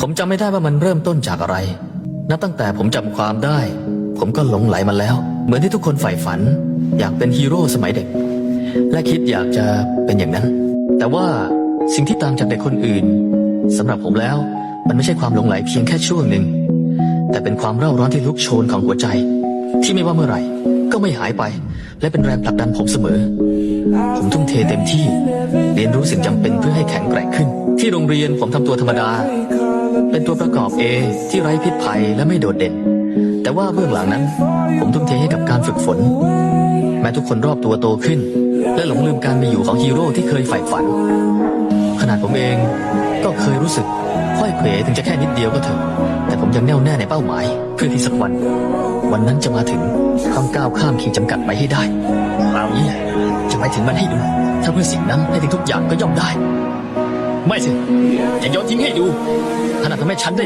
ผมจำไม่ได้ว่ามันเริ่มต้นจากอะไร นับตั้งแต่ผมจำความได้ ผมก็หลงไหลมันแล้ว เหมือนที่ทุกคนใฝ่ฝัน อยากเป็นฮีโร่สมัยเด็ก และคิดอยากจะเป็นอย่างนั้น แต่ว่าสิ่งที่ต่างจากเด็กคนอื่นสำหรับผมแล้ว มันไม่ใช่ความหลงไหลเพียงแค่ช่วงหนึ่ง แต่เป็นความเร่าร้อนที่ลุกโชนของหัวใจ ที่ไม่ว่าเมื่อไหร่ ก็ไม่หายไป และเป็นแรงผลักดันผมเสมอ ผมทุ่มเทเต็มที่ เรียนรู้สิ่งจำเป็นเพื่อให้แข็งแกร่งขึ้น ที่โรงเรียนผมทำตัวธรรมดา เป็นตัวประกอบ A ที่ไร้พิษภัยและไม่โดดเด่น แต่ว่าเบื้องหลังนั้น ผมทุ่มเทให้กับการฝึกฝน แม้ทุกคนรอบตัวโตขึ้น และหลงลืมการมีอยู่ของฮีโร่ที่เคยใฝ่ฝัน ขนาดผมเองก็เคยรู้สึกค่อยเขวถึงจะแค่นิดเดียวก็เถอะ ยังแน่วแน่ในเป้าหมาย เพื่อที่สักวัน วันนั้นจะมาถึงต้องก้าวข้ามขีดจำกัดไปให้ได้คราวนี้จะไปถึงมันให้ดู ถ้าเพื่อสิ่งนั้นให้ถึงทุกอย่างก็ย่อมได้ ไม่สิจะโยนทิ้งให้ดูขนาดทำให้ฉันได้